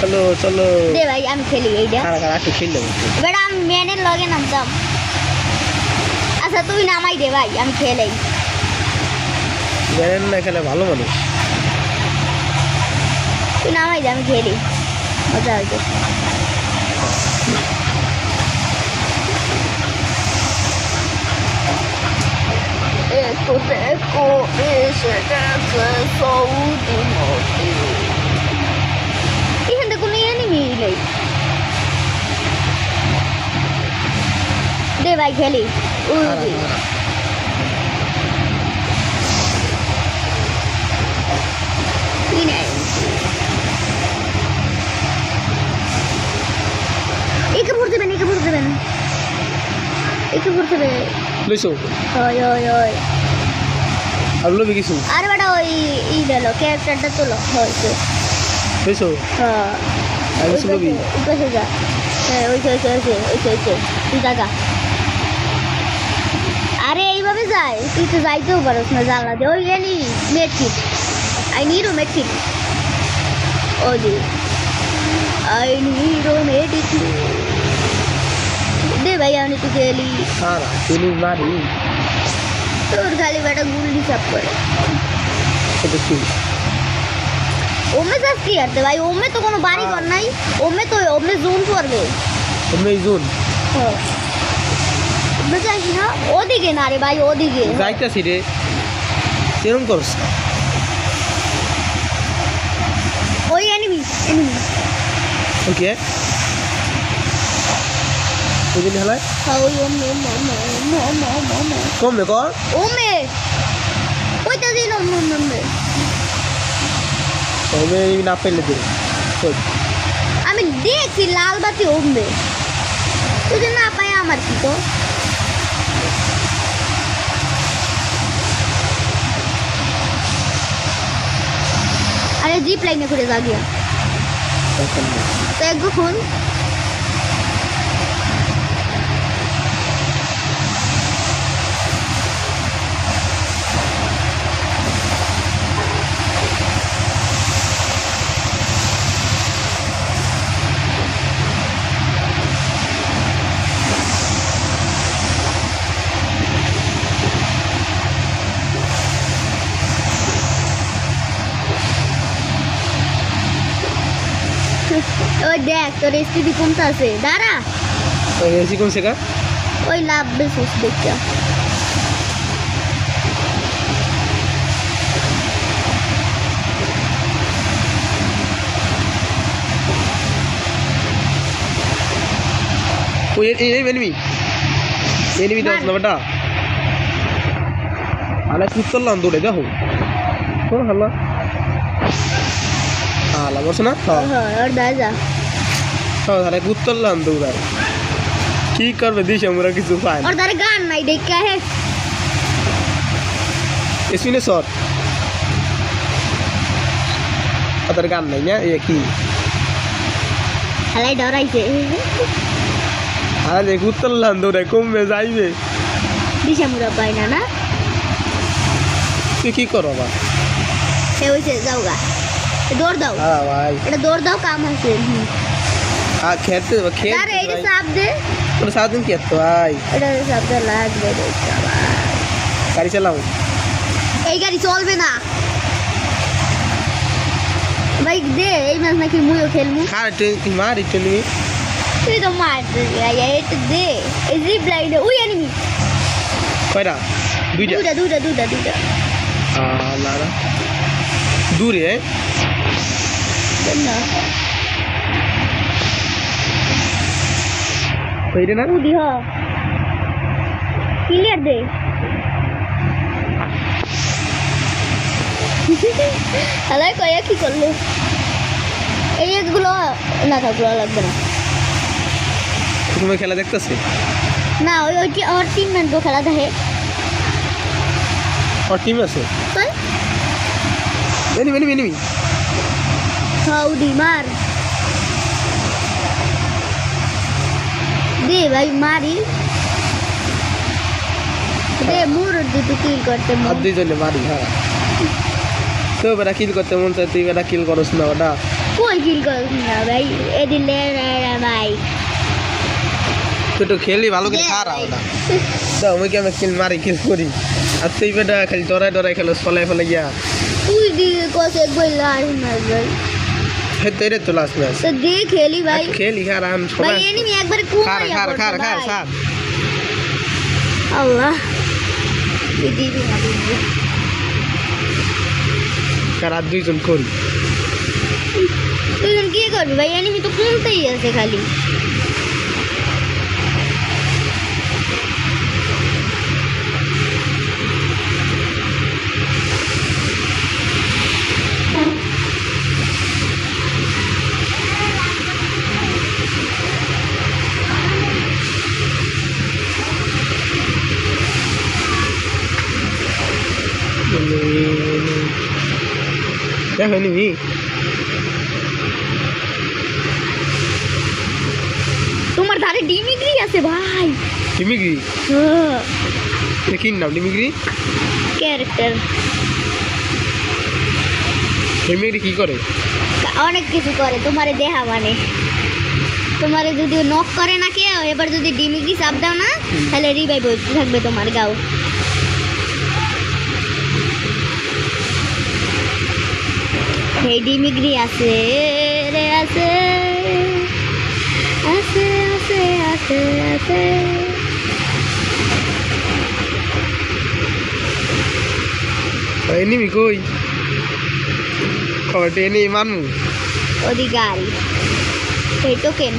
চলো চলো। দে ভাই আমি খেলি এইটা কারা কারা একটু খেললে বেটা আমি মেনের লগে নামতাম আচ্ছা তুই নামাই দে ভাই আমি খেলেই। জানেন না এখানে ভালো মানুষ। তুই নামাই দে আমি খেলি। মজা দেখো দেখো এসে গেছে সৌদি মতি। এখান ভাই খেলি একে দেবেন একে দেবেন একে লইছো হয় হয় হয় আর লবি কিছু আর বেটা ওই ই গেল ক্যারেক্টারটা তোলো হয়েছে লইছো হ্যাঁ আর কিছু লবি পাশে- যা হ্যাঁ ওইছে ওইছে ওইছে ওইছে ওইছে তুই জাগা আরে এইভাবে যায়। তুই তো যাইতেও পারস না জানলা দিয়ে ওই এনি মেটকিট আই নিড ও মেটকিট ও দি আই নিড ও মেটকিট দে ভাই আমি তুই খেলি কারা তুমি মারি। তোর খালি বেটা গুল্লি সাপ করে। এটা কি? ওমে যাস কি আরতে ভাই ওমে তো কোনো বাড়ি ঘর নাই। ওমে তো ওমে জুন পড়বে। তুমি এই জুন? ওমে যাস না ওদিকে না রে ভাই ওদিকে। যাইতাছি রে। কিরম করছ ওই এনিমি এনিমি ওকে। ওই দিন হেলায় ওই ওমে ওমে ওমে ওমে ওমে ওমে ওমে কমবে কর। ওমে। ওইটা দিন ওমে ওমে ওমে না পেলে দিন আমি দেখছি লাল বাতি ওমে তুই না পাই আমার কি তো আরে জিপ লাইনে করে যা গিয়া তো এক খুন ওই দেখ তোর স্পিডি কমতে আছে দাঁড়া এসি কোন শেখা ওই লাভ বেশি দেখতে ওই এনিমি এনিমি এনিমি দশ না বেটা আলা কুত্তরলাম দৌড়ে দেখো কোন হাল্লা আলা అలా వస్తున్నా হ্যাঁ, তাহলে গুত্তরলাম দৌড়ার কি করবে দিস আমরা কিছু পাই আর তার গান নাই দেখা হে এসিনে সর। তার গান নাই না এ কি? হালাই ডরাইছে। আরে গুত্তরলাম দৌড়ায় কমবে যাইবে। দিস আমরা পাই না না? তুই কি করবা হে হইছে যাওগা দৌড় দাও। হ্যাঁ ভাই। এটা দৌড় দাও কাম হইছে আর খেতে খেতে আরে এইটা সাপ দে। তোর সারাদিন কি এত ভাই? এটা সাপ দে লাগবে রে গাড়ি চালাও। এই গাড়ি চলবে না। ভাই দে এই ম্যাচ নাকি মুইও খেলমু খার তুই মার নিবি। তুই তো মার এটা দে। এই জিপ লাইনে উই এনিমি কয়টা? দুইটা। দূরে এ? না। কইরে না। উদি হ। ক্লিয়ার দে। হালাই কয়া কি করল? এই একগুলো না থাকল লাগবে না। তুমি খেলা দেখতেছে? না ওই ওই আমার টিম মেট খেলা দেখে। ওর টিম আছে? Enemy enemy enemy. হাউদি মার দে ভাই মারি। দে মুর দুটো কিল করতে মন। দুইজনে মারি হ্যাঁ। তো বেটা কিল করতে মন চায় তুই বেটা কিল করস না ওটা কই কিল করছ না ভাই? এদিলে ভাই। তুই তো খেলি ভালো করে খারাপ ভাই। না দাও আমি কেমন কিল মারি কিল করি? আর তুই বেটা খালি ডরাই ডরাই খেলো ফলাই ফলাই গিয়া। তুই দিয়ে কসে বললা আর না ভাই হে তেরে তো লাস্ট ম্যাচ তো দে খেলি ভাই খেলি খার আম ভাই সবাই এনিমি একবারে খার কুমাইয়া খার খার খার ভাই খার আল্লাহ তুই দিবি না দিবি খার আর দুইজন করি তুই কি করবি ভাই এনিমি তো কমতেই আছে খালি দেখো নিবি তোমার ধারে ডিমিগ্রি আছে ভাই। ডিমিগ্রি? কিন নাম ডিমিগ্রি? ক্যারেক্টার। ডিমিগ্রি কি করে? অনেক কিছু করে তোমারে দেহা মানে। তোমারে যদি নক করে না কেউ এবার যদি ডিমিগ্রি চাপ দাও না তাহলে রিভাইভ থাকবে তোমার গাও। এই ডিমিগ্রি আছে রে আছে। আছে আছে আছে আছে। এনিমি কই? খবরটা এনে মানমু অধিকারী। এই টোকেন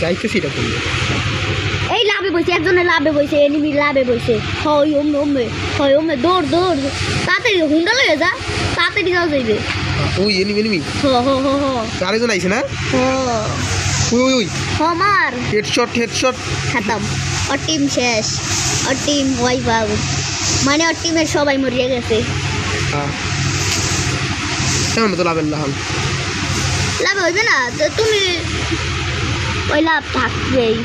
যাইতেছি এটা লাভে বসে একজনে লাভে বসে এনিমি লাভে বসে হয় ওমে ওমে হয় ওমে দৌড় দৌড়। তাড়াতাড়ি হুন্ডা লয়ে যা তাড়াতাড়ি যাও যাইবে। ওই এনিমি এনিমি হ হ হ হ। আরেকজন আইছে না? হ। ওই ওই ওই হ মার। হেডশট হেডশট খাতাম। ওর টিম শেষ। ওর টিম ওয়াইফ আউট মানে ওর টিমের সবাই মরিয়ে গেছে। হ্যাঁ কেমন তো লাভের লাহাল লাভ হইবে না? তুমি ওই লাভ থাকবেই।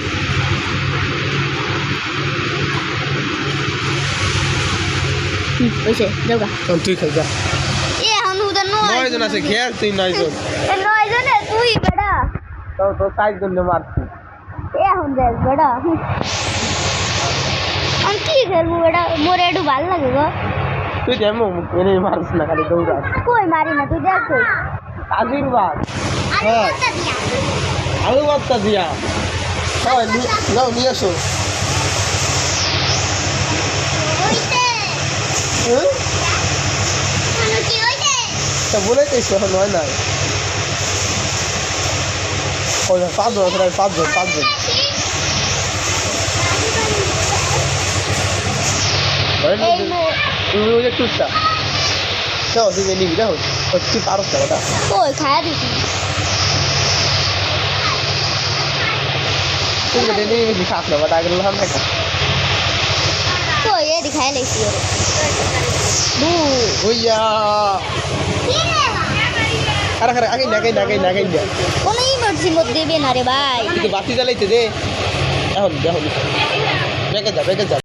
হুম, হইছে যাওগা তখন তুই খেল যা এ এখন উদার নয় নয়জন আছে খেয়াল তুই নয়জন এ নয় জনে তুই বেড়া তো তো চারজন মারছি এ এখন দেখ বেড়া হুম। আমি কি খেলব বেড়া মোর একটু ভালো লাগে গো তুই যেমন এনে মারিস না খালি দৌড়াস কই মারি না তুই দেখ কই আজির বাদ হ্যাঁ আলু বার্তা দিয়া হ্যাঁ নাও নিয়ে আসো হ্যাঁ তা বলে তো এখন নয় নাই। পাঁচজন আছে পাঁচজন পাঁচজন। ওই উঠতা দেখো তুই নিবি দেখো তুই পারস না ওটা কই খায়া দিছি তুই তো খাস না বাট আগের লহান থাকে দিখাই লাইছি ওরে বু ওইয়া আরে আরে আগে আগে না আগে না কোনো ইমার্জেন্সি মধ্যে দেবে না রে ভাই কিন্তু বাতি জ্বালাইতে দে এখন দেখো বেগে যা বেগে যা